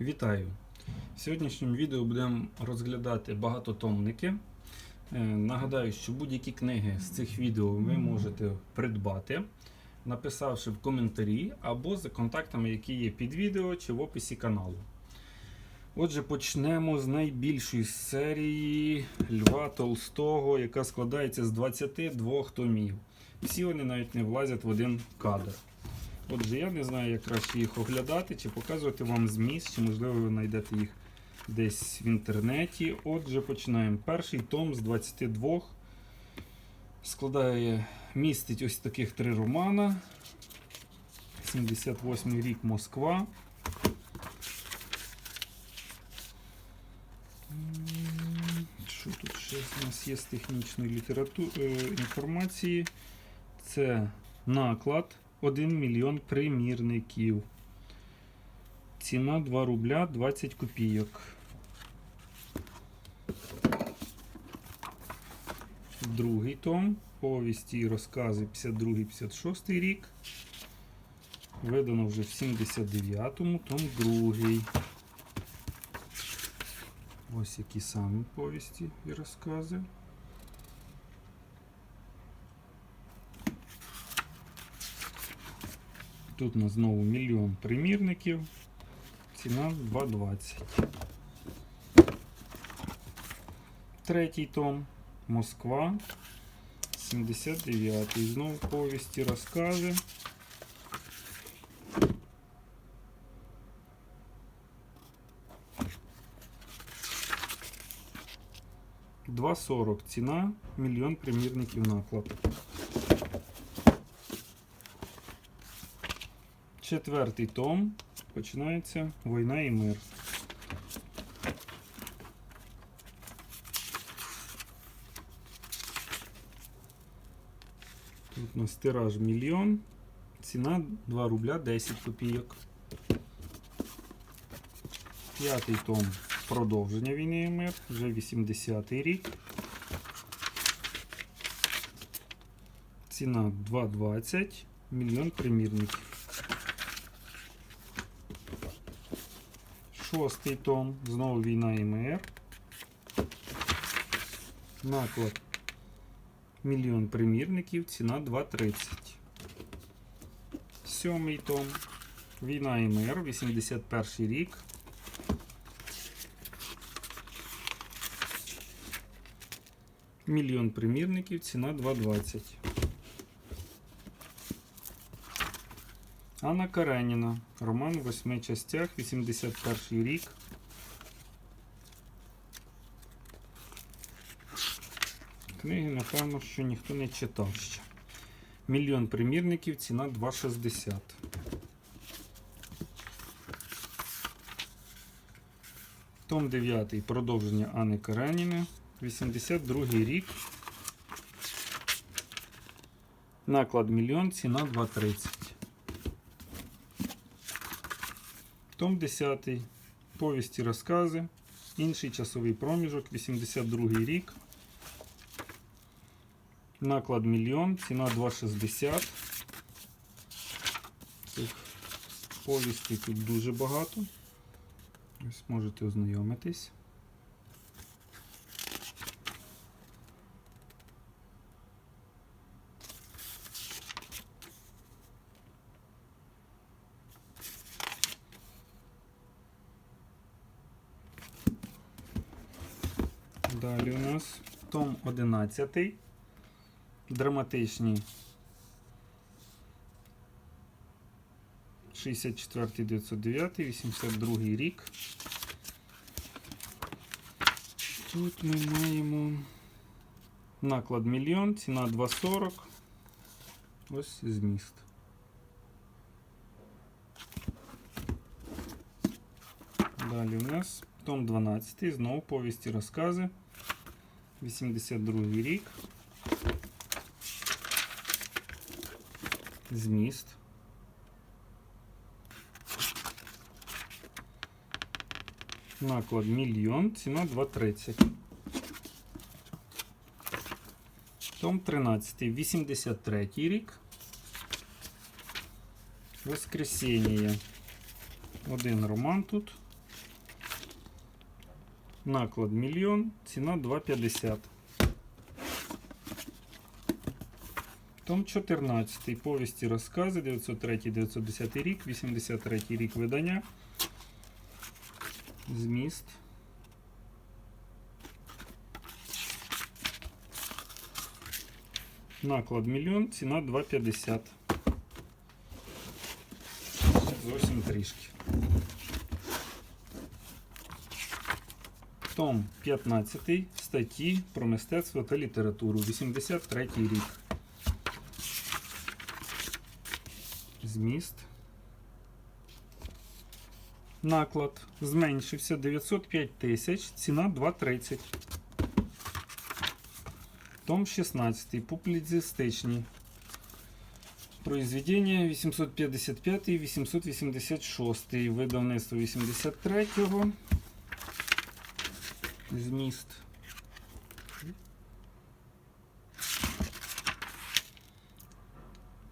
Вітаю! В сьогоднішньому відео будемо розглядати багатотомники. Е, Нагадаю, що будь-які книги з цих відео ви можете придбати, написавши в коментарі або за контактами, які є під відео чи в описі каналу. Отже, почнемо з найбільшої серії Льва Толстого, яка складається з 22 томів. Всі вони навіть не влазять в один кадр. Отже, я не знаю, як краще їх оглядати, чи показувати вам зміст, чи можливо ви знайдете їх десь в інтернеті. Отже, починаємо. Перший том з 22 складає, містить ось таких три романа. 78 рік Москва. Що тут ще у нас є з технічної літератури інформації? Це наклад 1 мільйон примірників. Ціна 2 рубля 20 копійок. Другий том. Повісті і розкази 52-56 рік. Видано вже в 79-му, том другий. Ось які саме повісті і розкази. Тут у нас знову мільйон примірників. Ціна 2,20. Третій том. Москва. 79. Знову повісті розкази. Два сорок ціна, мільйон примірників наклад. Четвертий том. Починається Війна і мир. Тут у нас тираж мільйон. Ціна 2 рубля 10 копійок. П'ятий том продовження війни і мир. Вже 80-й рік. Ціна 2,20. Мільйон примірників. Шостий том. Знову війна і мир. Наклад. Мільйон примірників. Ціна 2,30. Сьомий том. Війна і мир. 81 рік. Мільйон примірників. Ціна 2,20. Анна Кареніна. Роман в восьми частях, 81 рік. Книги, напевно, що ніхто не читав ще. Мільйон примірників, ціна 2,60. Том 9. Продовження Анни Кареніни. 82 рік. Наклад мільйон, ціна 2,30. Том 10. Повісті розкази. Інший часовий проміжок. 82 рік. Наклад мільйон. Ціна 2,60. Цих повістей тут дуже багато. Ось можете ознайомитись. Далі у нас том 11. Драматичні 64 909, 82 рік. Тут ми маємо наклад мільйон, ціна 2,40. Ось зміст. Далі у нас том 12, знову повісті розкази. 82 рік. Зміст. Наклад мільйон, ціна 2,30. Том 13, 83 рік. Воскресіння. Один роман тут. Наклад мільйон, ціна 2,50. Том 14. Повісті розкази 903-910 рік, 83 рік видання. Зміст. Наклад мільйон, ціна 2,50. Зовсім трішки. Том 15 статті про мистецтво та літературу. 83 рік. Зміст. Наклад зменшився 905 тисяч, ціна 2,30. Том 16. Публіцистичні. Произведення 855 і 886. Видавництво 83-го. Зміст.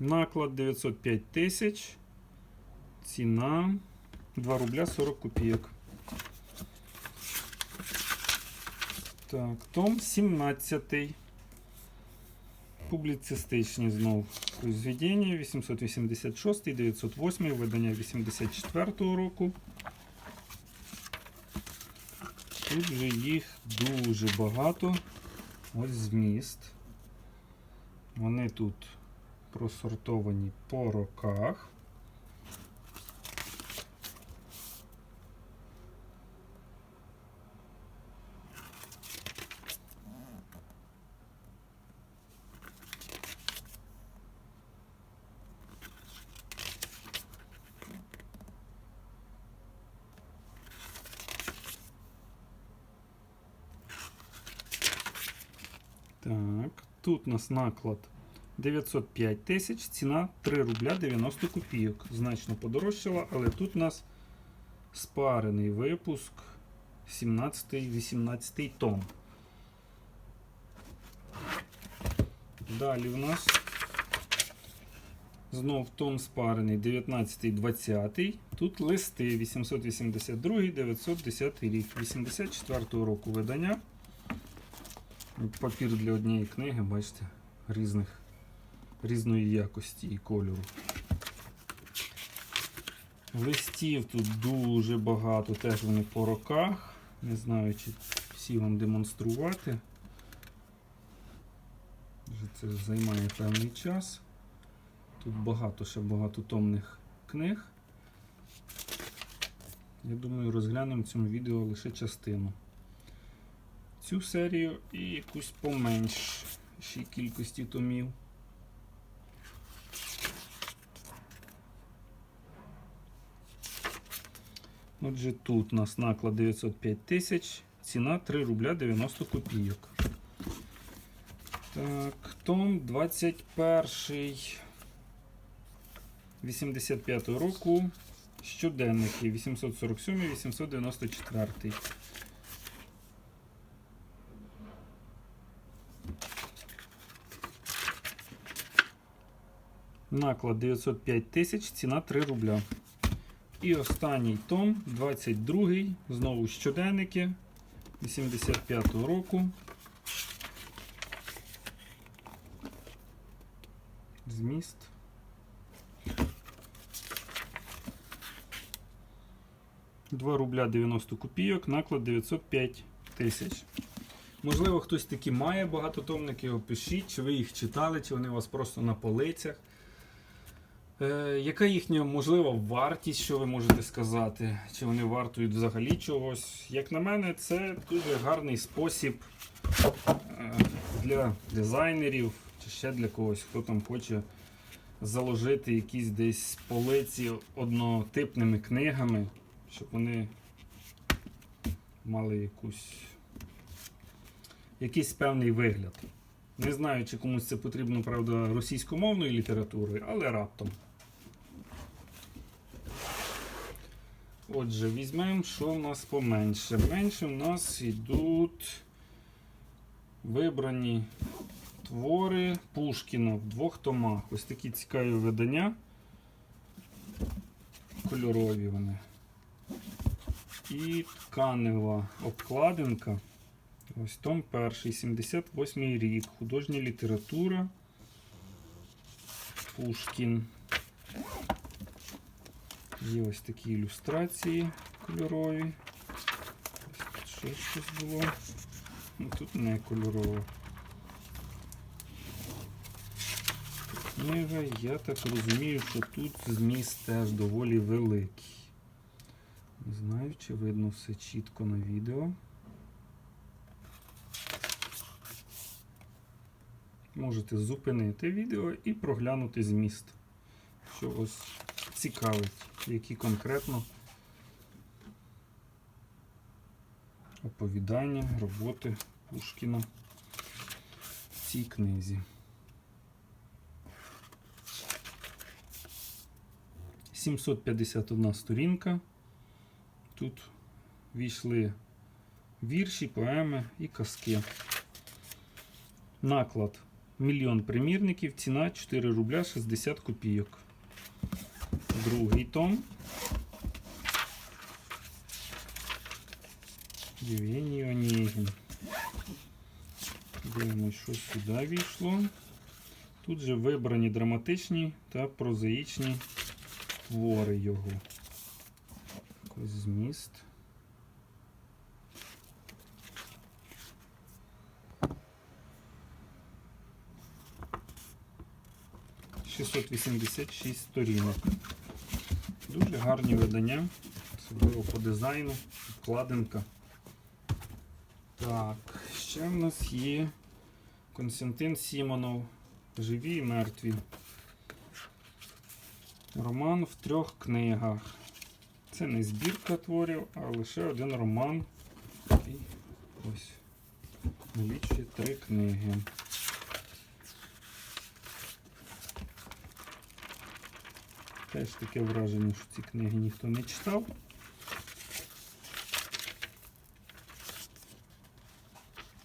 Наклад 905 тисяч. Ціна 2 рубля 40 копійок. Так, том 17. Публіцистичні знов произведення 886, 908, видання 84 року. Тут же їх дуже багато. Ось зміст. Вони тут просортовані по роках. Так, тут у нас наклад 905 тисяч, ціна 3 рубля 90 копійок. Значно подорожчала, але тут у нас спарений випуск 17-18 том. Далі в нас знов том спарений 19-20. Тут листи 882 910 рік, 84 року видання. Папір для однієї книги, бачите, різних, різної якості і кольору. Листів тут дуже багато, теж вони по роках. Не знаю, чи всі вам демонструвати. Це займає певний час. Тут багато ще багатотомних книг. Я думаю, розглянемо в цьому відео лише частину цю серію і якусь поменшій кількості томів. Отже, тут у нас наклад 905 тисяч, ціна 3 рубля 90 копійок. Так, том 21 85 року. Щоденники 847 Наклад 905 тисяч, ціна 3 рубля. І останній том, 22-й, знову щоденники 85-го року. Зміст. Два рубля 90 копійок, наклад 905 тисяч. Можливо, хтось таки має багатотомники, опишіть, чи ви їх читали, чи вони у вас просто на полицях. Е, яка їхня можлива вартість, що ви можете сказати? Чи вони вартують взагалі чогось? Як на мене, це дуже гарний спосіб е, для дизайнерів чи ще для когось, хто там хоче заложити якісь десь полиці однотипними книгами, щоб вони мали якусь, якийсь певний вигляд. Не знаю, чи комусь це потрібно, правда, російськомовною літературою, але раптом. Отже, візьмемо, що в нас поменше. Менше в нас йдуть вибрані твори Пушкіна в двох томах. Ось такі цікаві видання. Кольорові вони. І тканева обкладинка. Ось том перший, 78 рік. Художня література. Пушкін. Є ось такі ілюстрації кольорові. Ось тут ще щось було. Ну, Тут не кольорово. Книга, я так розумію, що тут зміст теж доволі великий. Не знаю, чи видно все чітко на відео. Можете зупинити відео і проглянути зміст, що вас цікавить, які конкретно оповідання, роботи Пушкіна в цій книзі. 751 сторінка. Тут війшли вірші, поеми і казки. Наклад мільйон примірників, ціна 4 рубля 60 копійок. Другий том. Євгеній. Дивимось, що сюди війшло. Тут же вибрані драматичні та прозаїчні твори його. Ось зміст. Шістсот вісімдесят шість сторінок. Дуже гарні видання, особливо по дизайну, обкладинка. Так, ще в нас є Константин Сімонов. Живі і мертві. Роман в трьох книгах. Це не збірка творів, а лише один роман. І ось налічує три книги. Теж таке враження, що ці книги ніхто не читав.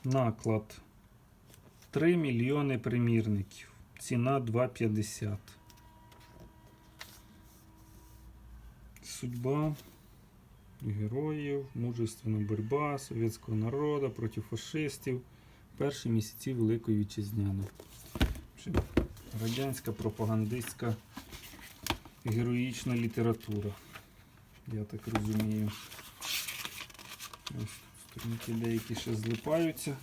Наклад 3 мільйони примірників. Ціна 2,50. Судьба героїв, мужественна боротьба совєтського народу проти фашистів. Перші місяці Великої Вітчизняної. Радянська пропагандистська героїчна література. Я так розумію. Ось сторінки деякі ще злипаються.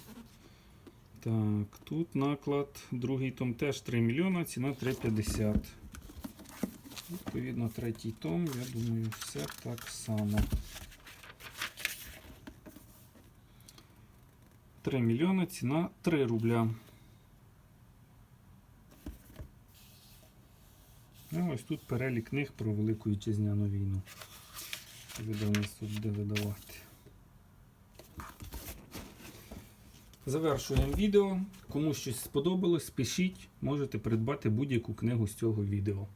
Так, тут наклад, другий том теж 3 мільйона, ціна 3,50. Відповідно, третій том, я думаю, все так само. 3 мільйони, ціна 3 рубля. Ну, ось тут перелік книг про Велику Вітчизняну війну. Видавництво буде видавати. Завершуємо відео. Кому щось сподобалось, пишіть, можете придбати будь-яку книгу з цього відео.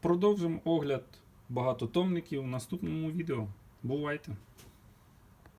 Продовжимо огляд багатотомників в наступному відео. Бувайте!